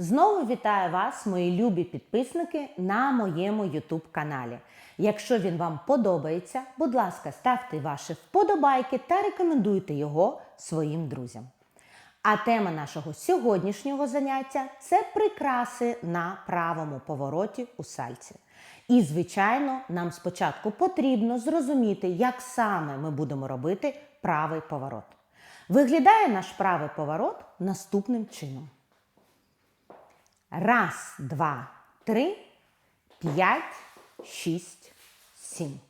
Знову вітаю вас, мої любі підписники, на моєму YouTube каналі. Якщо він вам подобається, будь ласка, ставте ваші вподобайки та рекомендуйте його своїм друзям. А тема нашого сьогоднішнього заняття це прикраси на правому повороті у сальці. І, звичайно, нам спочатку потрібно зрозуміти, як саме ми будемо робити правий поворот. Виглядає наш правий поворот наступним чином. Раз, два, три, п'ять, шість, сім.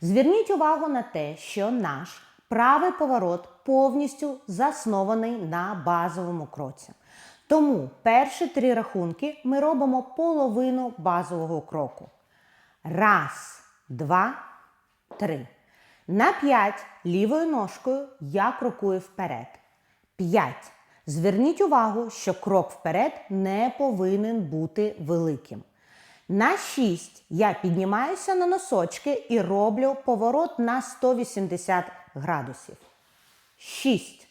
Зверніть увагу на те, що наш правий поворот повністю заснований на базовому кроці. Тому перші три рахунки ми робимо половину базового кроку. Раз, два, три. На п'ять лівою ножкою я крокую вперед. П'ять. Зверніть увагу, що крок вперед не повинен бути великим. На 6 я піднімаюся на носочки і роблю поворот на 180 градусів. 6.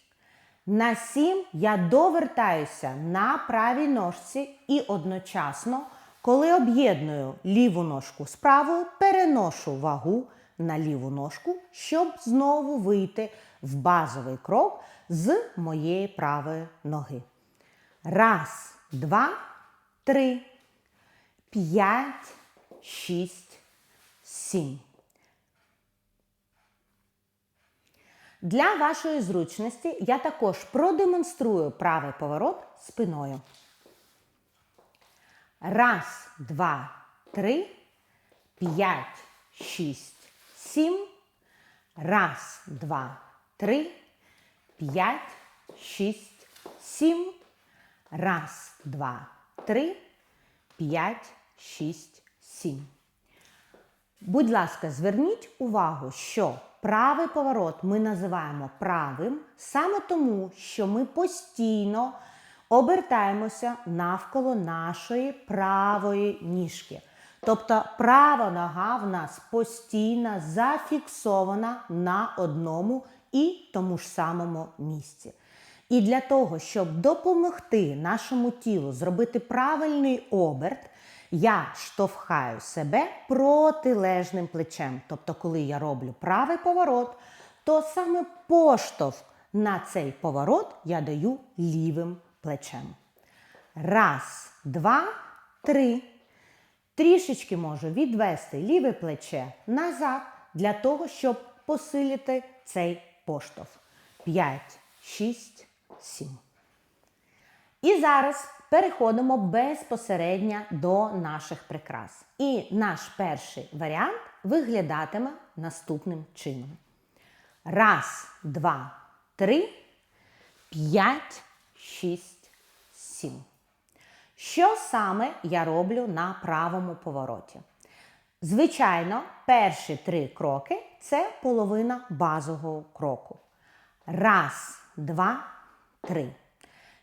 На 7 я довертаюся на правій ножці і одночасно, коли об'єдную ліву ножку з правою, переношу вагу на ліву ножку, щоб знову вийти в базовий крок з моєї правої ноги. Раз, два, три, п'ять, шість, сім. Для вашої зручності я також продемонструю правий поворот спиною. Раз, два, три, п'ять, шість, сім. Раз, два, три, п'ять, шість, сім. Раз, два, три, п'ять, шість, сім. Будь ласка, зверніть увагу, що правий поворот ми називаємо правим саме тому, що ми постійно обертаємося навколо нашої правої ніжки. Тобто права нога в нас постійно зафіксована на одному і тому ж самому місці. І для того, щоб допомогти нашому тілу зробити правильний оберт, я штовхаю себе протилежним плечем. Тобто, коли я роблю правий поворот, то саме поштовх на цей поворот я даю лівим плечем. Раз, два, три. Трішечки можу відвести ліве плече назад для того, щоб посилити цей поштовх. 5, 6, 7. І зараз переходимо безпосередньо до наших прикрас. І наш перший варіант виглядатиме наступним чином. Раз, два, три, п'ять, шість, сім. Що саме я роблю на правому повороті? Звичайно, перші три кроки це половина базового кроку. Раз, два, три.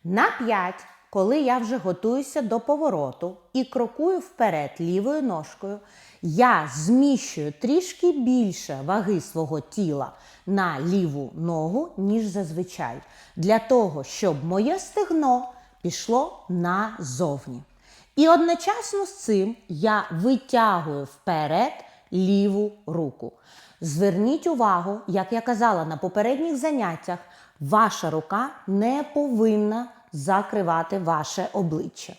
На п'ять, коли я вже готуюся до повороту і крокую вперед лівою ножкою, я зміщую трішки більше ваги свого тіла на ліву ногу, ніж зазвичай, для того, щоб моє стегно пішло назовні. І одночасно з цим я витягую вперед ліву руку. Зверніть увагу, як я казала на попередніх заняттях, ваша рука не повинна закривати ваше обличчя.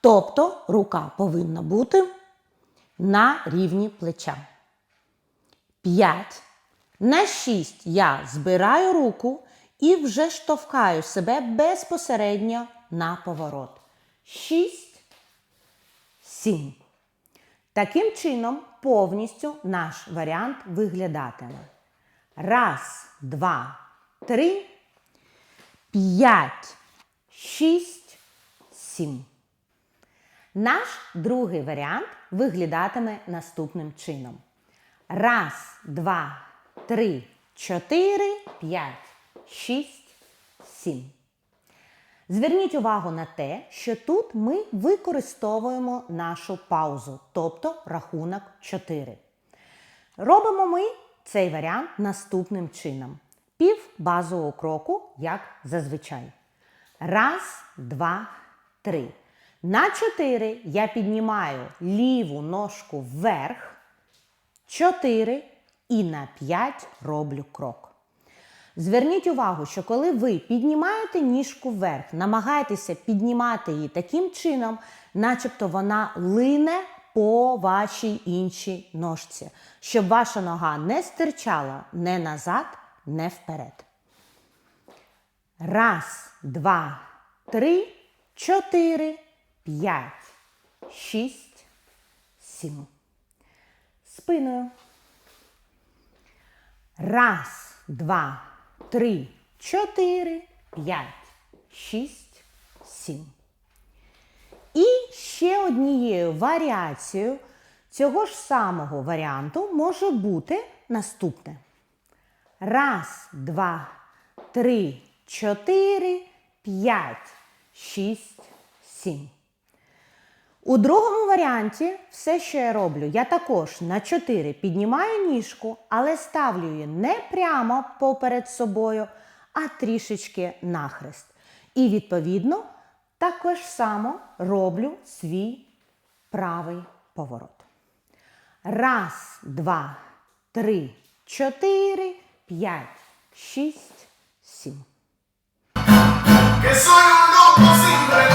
Тобто рука повинна бути на рівні плеча. 5. На 6 я збираю руку і вже штовхаю себе безпосередньо на поворот. 6, 7. Таким чином, повністю наш варіант виглядатиме. Раз, два, три, п'ять, шість, сім. Наш другий варіант виглядатиме наступним чином. Раз, два, три, чотири, п'ять, шість, сім. Зверніть увагу на те, що тут ми використовуємо нашу паузу, тобто рахунок 4. Робимо ми цей варіант наступним чином. Пів базового кроку, як зазвичай. Раз, два, три. На чотири я піднімаю ліву ножку вверх. Чотири. І на п'ять роблю крок. Зверніть увагу, що коли ви піднімаєте ніжку вверх, намагайтеся піднімати її таким чином, начебто вона лине по вашій іншій ножці, щоб ваша нога не стирчала не назад, не вперед. Раз, два, три, чотири, п'ять, шість, сім. Спиною. Раз, два, три, чотири, п'ять, шість, сім. І ще однією варіацією цього ж самого варіанту може бути наступне. Раз, два, три, чотири, п'ять, шість, сім. У другому варіанті все, що я роблю, я також на 4 піднімаю ніжку, але ставлю її не прямо поперед собою, а трішечки нахрест. І відповідно також само роблю свій правий поворот. Раз, два, три, чотири, п'ять, шість, сім. que soy un loco sin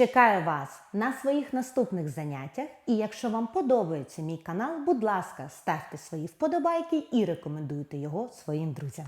Чекаю вас на своїх наступних заняттях. І якщо вам подобається мій канал, будь ласка, ставте свої вподобайки і рекомендуйте його своїм друзям.